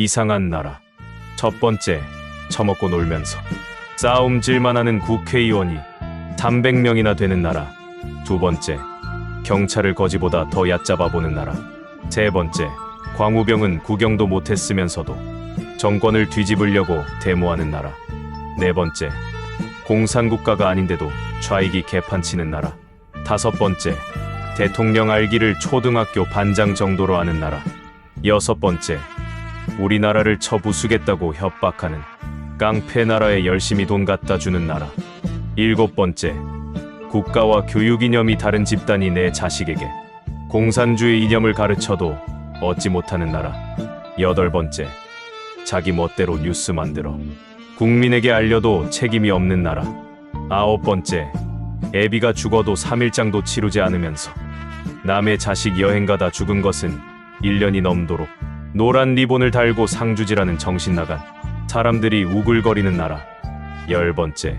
이상한 나라. 첫 번째, 처먹고 놀면서 싸움질만 하는 국회의원이 300명이나 되는 나라. 두 번째, 경찰을 거지보다 더 얕잡아 보는 나라. 세 번째, 광우병은 구경도 못했으면서도 정권을 뒤집으려고 데모하는 나라. 네 번째, 공산국가가 아닌데도 좌익이 개판치는 나라. 다섯 번째, 대통령 알기를 초등학교 반장 정도로 아는 나라. 여섯 번째, 우리나라를 처부수겠다고 협박하는 깡패 나라에 열심히 돈 갖다 주는 나라. 일곱 번째, 국가와 교육 이념이 다른 집단이 내 자식에게 공산주의 이념을 가르쳐도 얻지 못하는 나라. 여덟 번째, 자기 멋대로 뉴스 만들어 국민에게 알려도 책임이 없는 나라. 아홉 번째, 애비가 죽어도 3일장도 치르지 않으면서 남의 자식 여행 가다 죽은 것은 1년이 넘도록 노란 리본을 달고 상주지라는 정신 나간 사람들이 우글거리는 나라. 열 번째,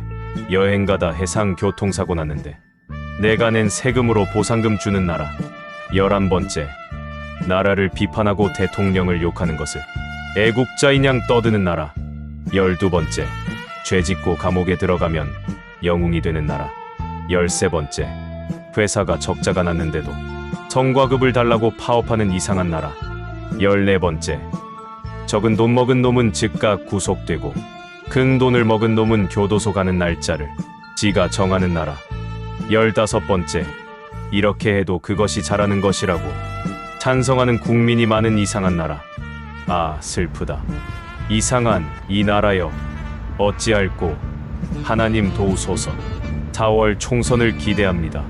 여행 가다 해상 교통사고 났는데 내가 낸 세금으로 보상금 주는 나라. 열한 번째, 나라를 비판하고 대통령을 욕하는 것을 애국자인 양 떠드는 나라. 열두 번째, 죄 짓고 감옥에 들어가면 영웅이 되는 나라. 열세 번째, 회사가 적자가 났는데도 성과급을 달라고 파업하는 이상한 나라. 열네 번째, 적은 돈 먹은 놈은 즉각 구속되고 큰 돈을 먹은 놈은 교도소 가는 날짜를 지가 정하는 나라. 열다섯 번째, 이렇게 해도 그것이 잘하는 것이라고 찬성하는 국민이 많은 이상한 나라. 아, 슬프다. 이상한 이 나라여, 어찌할꼬 하나님 도우소서. 4월 총선을 기대합니다.